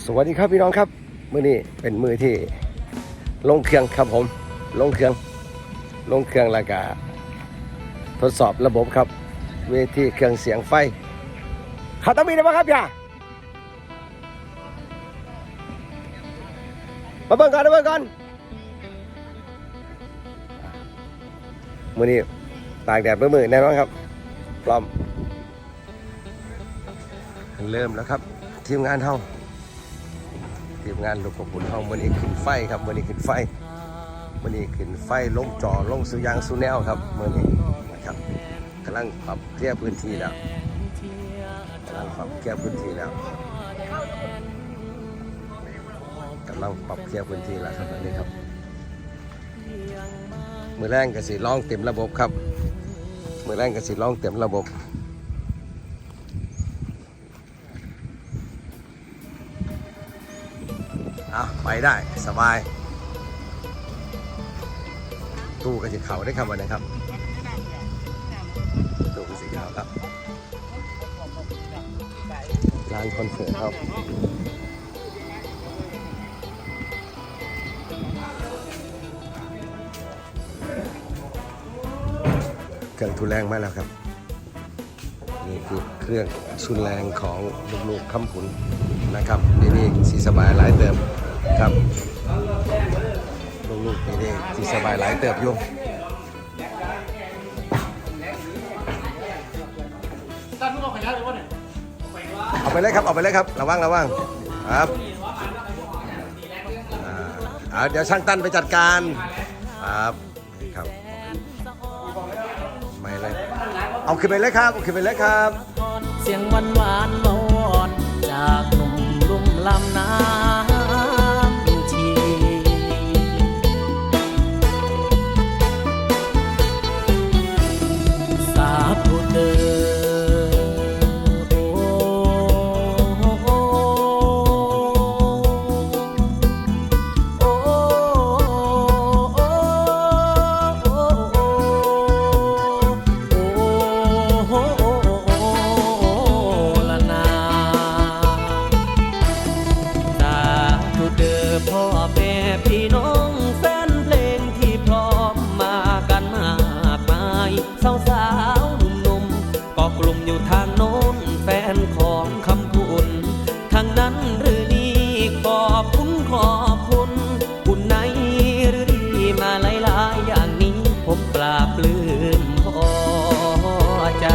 สวัสดีครับพี่น้องครับ มือนี้เป็นมือที่ลงเครื่องครับผม ลงเครื่อง ลงเครื่องแล้วก็ทดสอบระบบครับ เวทีเครื่องเสียงไฟขาต้องมีได้ไหมครับพี่ามาเบิ่งก่อนมาเบิ่งก่อนมือนี้ตากแดดเมื่อมือแน่นอนครับพร้อม เริ่มแล้วครับ ทีมงานเฮา ทีมงานลูกของคุณเฮามื่อนี้ขึ้นไฟครับมื่อนี้ขึ้นไฟมื่อนี้ขึ้นไฟลงจอลงสุยางสุแนวครับมื่อนี้นะครับกำลังปรับเคลียร์พื้นที่แล้วกำลังปรับเคลียร์พื้นที่แล้วกำลังปรับเคลียร์พื้นที่แล้วครับตอนนี้ครับมือแรงกระสิลองเต็มระบบครับมือแรงกระสิลองเต็มระบบ อะไปได้สบาย ตู้กระสิเขาได้ครับวันนี้ครับตู้กระสิเขาครับร้านคอนเสิร์ตครับเครื่องทุนแรงมาแล้วครับ นี่คือเครื่องชุนแรงของลูกๆคำขุน นะครับนี่นี่สีสบายหลายเติมครับลูกๆนี่นี่สีสบายหลายเติบอยู่เอาไปเลยครับเอาไปเลยครับระวังระวังครับอ่าเดี๋ยวช่างตั้นไปจัดการครับครับไม่เลยเอาขึ้นไปเลยครับเอาขึ้นไปเลยครับ เสียงหวานหวานมอนจากน ลำน้ำ สาวสาวๆหนุ่มก็กลุ่มอยู่ทางโน้นแฟนของคำพูนทางนั้นหรือนี่ขอบคุณขอบคุณคุณไหนหรือดีมาหลายๆอย่างนี้ผมปราบปลื้มพอใจ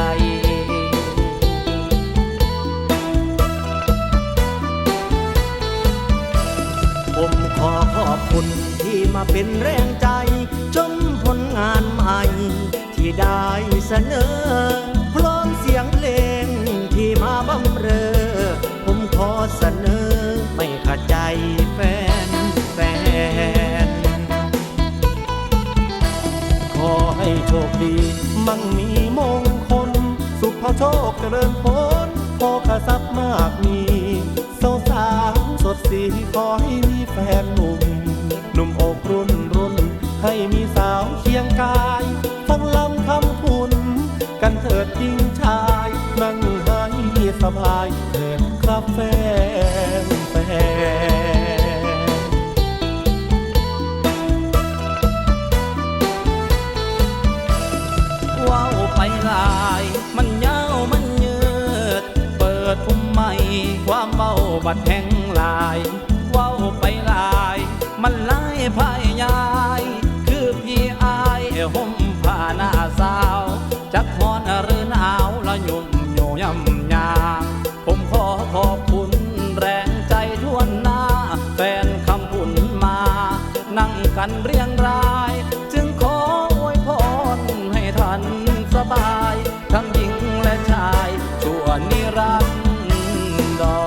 ผมขอขอบคุณที่มาเป็นแรงใจ จนผลงานใหม่ ที่ได้เสนอพร้อมเสียงเพลงที่มาบำเรอ ผมขอเสนอไม่ขัดใจแฟนแฟน ขอให้โชคดีมั่งมีมงคล สุขโชคเจริญผลโภคทรัพย์มากมีสาวสาวสดสีขอให้มีแฟนหนุ่มหนุ่มอกรุ่นรุ่นให้มี กันเถิดยิงชาย นั่งให้สบายเถิดครับแฟนแฟนว้าวไปลาย มันยาวมันยืด เปิดพุ่มใหม่ความเมาบัดแห่งลายว้าวไปลาย มันไล่พายยา กันเรียงราย จึงขออวยพรให้ท่านสบาย ทั้งหญิงและชายชั่วนิรันดร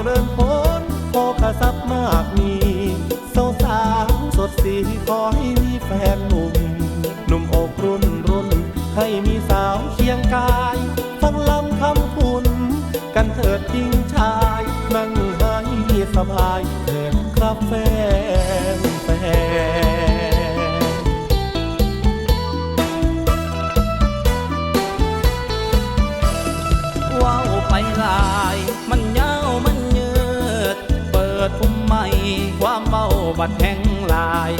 จริญพ้โภคกรัพย์มากมีสาวสาวสดสีขอให้มีแฟนหนุ่ม หนุ่มอกรุ่นรุ่น ให้มีสาวเคียงกาย ฟังลำคำคุณกันเถิดทิ้งชาย นั่งให้สบายเถิดครับแฟน บัดแทงลาย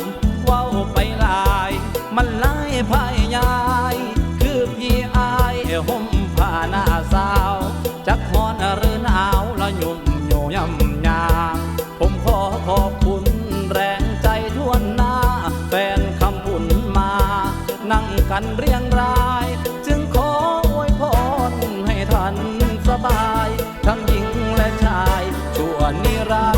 เว้าไปลาย มันลายพายยาย คือพี่อายห่มผ้าหน้าสาว จักฮอนหรือหอาวละยุ่มโยยำยางผมขอขอบคุณแรงใจทวนหน้า แฟนคำบุญมา นั่งกันเรียงราย จึงขออวยพรให้ทันสบาย ทั้งหญิงและชายชั่วนิรันด